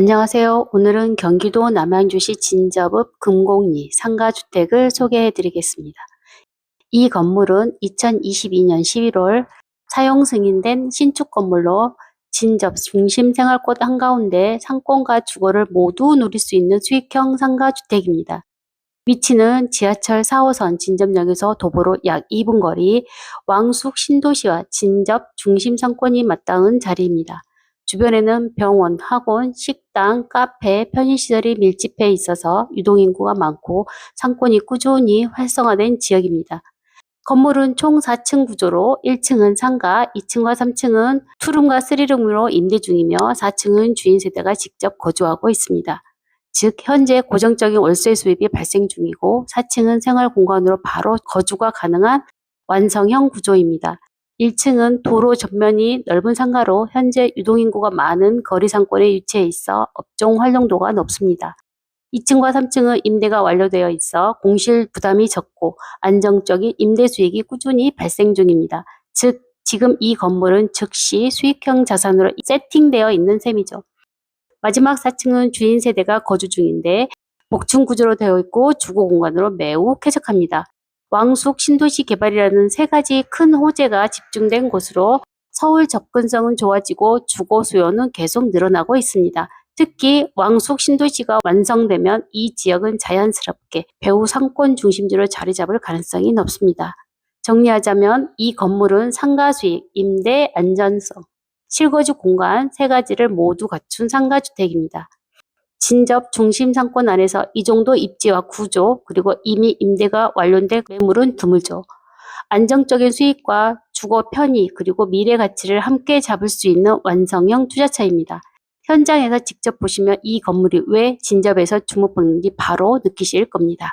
안녕하세요. 오늘은 경기도 남양주시 진접읍 금곡리 상가주택을 소개해 드리겠습니다. 이 건물은 2022년 11월 사용 승인된 신축 건물로 진접 중심 생활권 한가운데 상권과 주거를 모두 누릴 수 있는 수익형 상가주택입니다. 위치는 지하철 4호선 진접역에서 도보로 약 2분 거리 왕숙 신도시와 진접 중심 상권이 맞닿은 자리입니다. 주변에는 병원, 학원, 식 당, 카페, 편의시설이 밀집해 있어서 유동인구가 많고 상권이 꾸준히 활성화된 지역입니다. 건물은 총 4층 구조로 1층은 상가, 2층과 3층은 투룸과 쓰리룸으로 임대 중이며 4층은 주인 세대가 직접 거주하고 있습니다. 즉 현재 고정적인 월세 수입이 발생 중이고 4층은 생활 공간으로 바로 거주가 가능한 완성형 구조입니다. 1층은 도로 전면이 넓은 상가로 현재 유동인구가 많은 거리 상권에 위치해 있어 업종 활용도가 높습니다. 2층과 3층은 임대가 완료되어 있어 공실 부담이 적고 안정적인 임대 수익이 꾸준히 발생 중입니다. 즉 지금 이 건물은 즉시 수익형 자산으로 세팅되어 있는 셈이죠. 마지막 4층은 주인 세대가 거주 중인데 복층 구조로 되어 있고 주거 공간으로 매우 쾌적합니다. 왕숙 신도시 개발이라는 세 가지 큰 호재가 집중된 곳으로 서울 접근성은 좋아지고 주거 수요는 계속 늘어나고 있습니다. 특히 왕숙 신도시가 완성되면 이 지역은 자연스럽게 배후 상권 중심지로 자리 잡을 가능성이 높습니다. 정리하자면 이 건물은 상가 수익, 임대 안전성, 실거주 공간 세 가지를 모두 갖춘 상가주택입니다. 진접 중심 상권 안에서 이 정도 입지와 구조 그리고 이미 임대가 완료된 매물은 드물죠. 안정적인 수익과 주거 편의 그리고 미래 가치를 함께 잡을 수 있는 완성형 투자처입니다. 현장에서 직접 보시면 이 건물이 왜 진접에서 주목받는지 바로 느끼실 겁니다.